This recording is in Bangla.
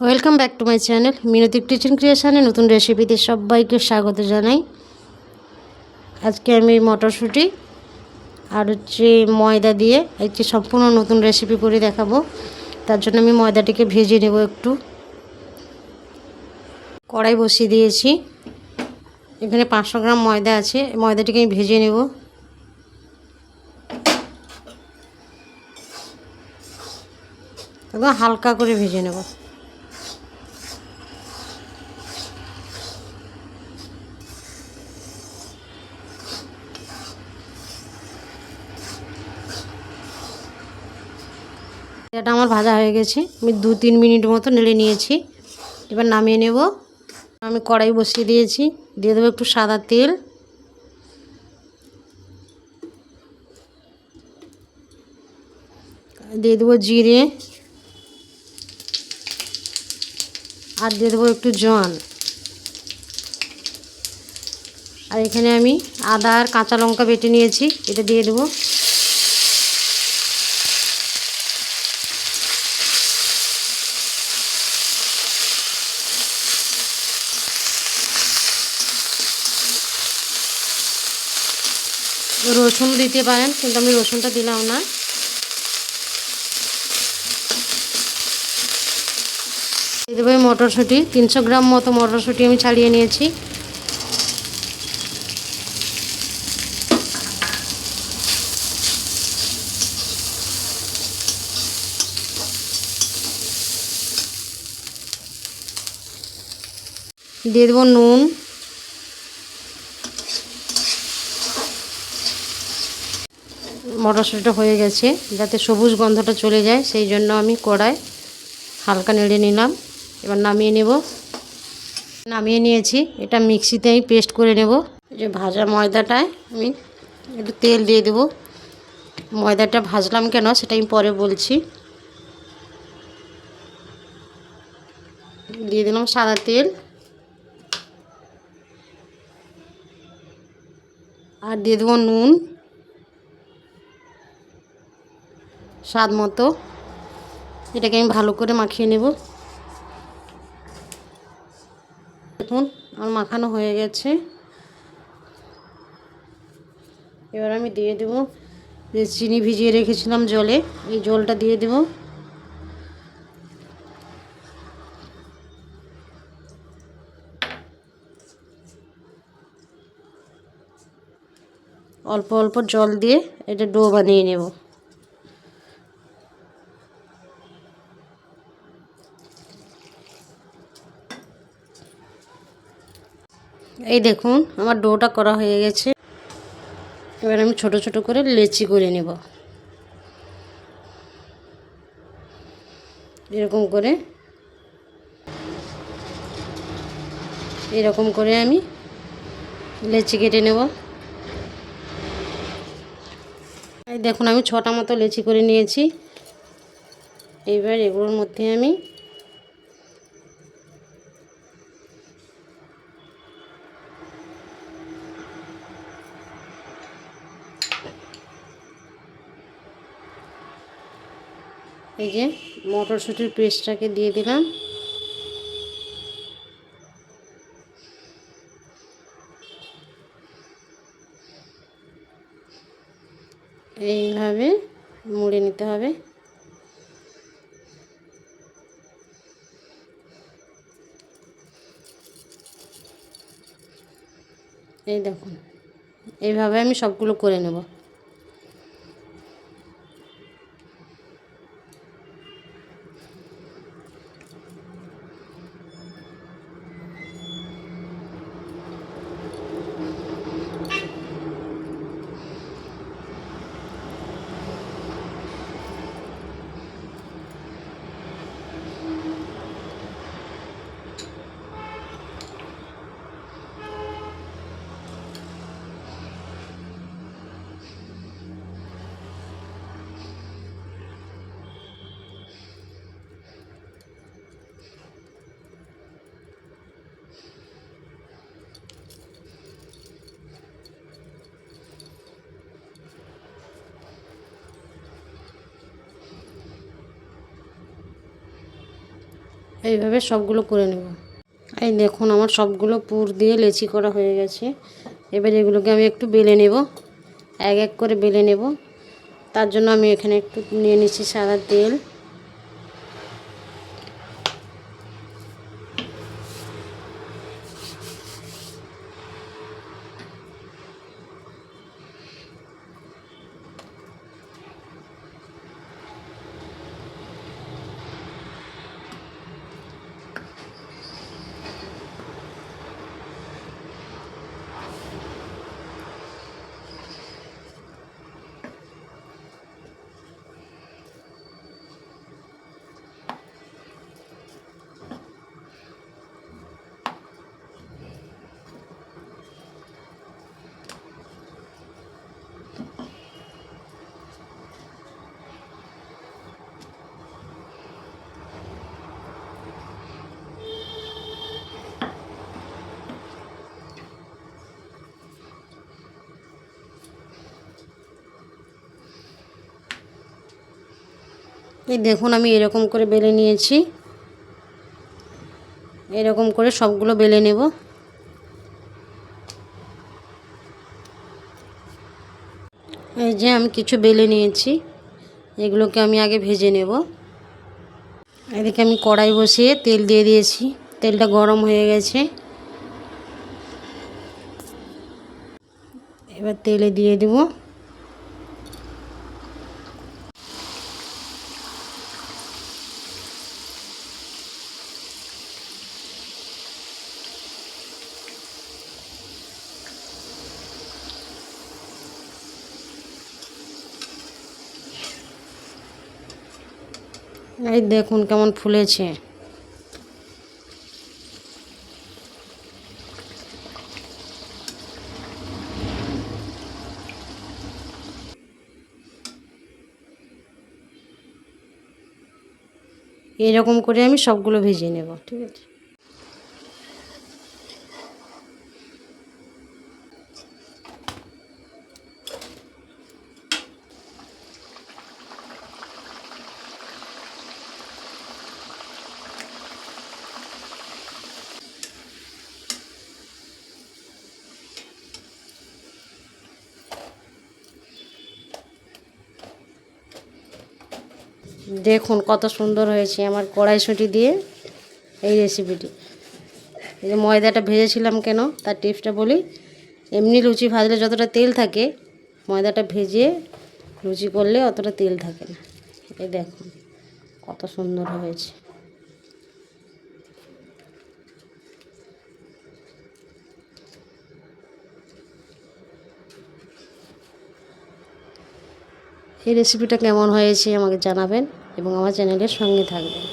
Welcome back to my channel Minati kitchen ক্রিয়েশনে নতুন রেসিপিতে সবাইকে স্বাগত জানাই। আজকে আমি মটরশুঁটি আর হচ্ছে ময়দা দিয়ে একটি সম্পূর্ণ নতুন রেসিপি করে দেখাবো। তার জন্য আমি ময়দাটিকে ভেজে নেব একটু। কড়াই বসিয়ে দিয়েছি। এখানে পাঁচশো গ্রাম ময়দা আছে ময়দাটিকে আমি ভেজে নেব। একদম হালকা করে ভেজে নেব। এটা আমার ভাজা হয়ে গেছে। আমি দু তিন মিনিট মতো নেড়ে নিয়েছি। এবার নামিয়ে নেব। আমি কড়াই বসিয়ে দিয়েছি। দিয়ে দেবো একটু সাদা তেল। দিয়ে দেবো জিরে। আর দিয়ে দেবো একটু জল। আর এখানে আমি আদা আর কাঁচা লঙ্কা বেটে নিয়েছি। এটা দিয়ে দেবো। রসুন দিতে পারেন, কিন্তু আমি রসুনটা দিলাম না। দেবো মটরশুঁটি, তিনশো গ্রাম মতো মটরশুঁটি আমি ছাড়িয়ে নিয়েছি। দিয়ে দেবো নুন। মটরশুঁটিটা হয়ে গেছে, যাতে সবুজ গন্ধটা চলে যায়, সেই জন্য আমি কড়াই হালকা নেড়ে নিলাম। এবার নামিয়ে নেব। নামিয়ে নিয়েছি, এটা মিক্সিতে আমি পেস্ট করে নেব। যে ভাজা ময়দাটায় আমি একটু তেল দিয়ে দেবো। ময়দাটা ভাজলাম কেন, সেটা আমি পরে বলছি। দিয়ে দিলাম সাদা তেল। আর দিয়ে দেবো নুন। স্বাদ মতো। এটাকে আমি ভালো করে মাখিয়ে নেব। দেখুন, আমার মাখানো হয়ে গেছে। এবার আমি দিয়ে দেব যে চিনি ভিজিয়ে রেখেছিলাম জলে, এই জলটা দিয়ে দেব। অল্প অল্প জল দিয়ে এটা ডো বানিয়ে নেব। এই দেখুন, আমার ডোটা করা হয়ে গেছে। এবার আমি ছোট ছোট করে লেচি করে নেব। এরকম করে। এরকম করে আমি লেচি কেটে নেব। এই দেখুন, আমি ছটা মতো লেচি করে নিয়েছি। এইবার এগুলোর মধ্যে আমি এই যে মটরশুঁটির পেস্টটাকে দিয়ে দিলাম। এইভাবে মুড়ে নিতে হবে। এই দেখুন, এইভাবে আমি সবগুলো করে নেব। এইভাবে সবগুলো করে নেব। এই দেখুন, আমার সবগুলো পুর দিয়ে লেচি করা হয়ে গেছে। এবার এগুলোকে আমি একটু বেলে নেব। এক এক করে বেলে নেব। তার জন্য আমি এখানে একটু নিয়ে নিচ্ছি সাদা তেল। এই দেখুন আমি এরকম করে বেলে নিয়েছি। এরকম করে সবগুলো বেলে নেব। এই যে আমি কিছু বেলে নিয়েছি, এগুলোকে আমি আগে ভেজে নেব। এদিকে আমি কড়াই বসিয়ে তেল দিয়ে দিয়েছি, তেলটা গরম হয়ে গেছে। এবার তেলে দিয়ে দেবো। এই দেখুন কেমন ফুলেছে। এরকম করে আমি সবগুলো ভেজে নেব ঠিক আছে? দেখুন কত সুন্দর হয়েছে আমার কড়াইশুঁটি দিয়ে এই রেসিপিটি এই যে ময়দাটা ভেজেছিলাম কেন, তার টিপসটা বলি। এমনি লুচি ভাজলে যতটা তেল থাকে, ময়দাটা ভেজে লুচি করলে অতটা তেল থাকে না। এই দেখুন, কত সুন্দর হয়েছে। এই রেসিপিটা কেমন হয়েছে আমাকে জানাবেন এবং আমার চ্যানেলের সঙ্গে থাকবেন।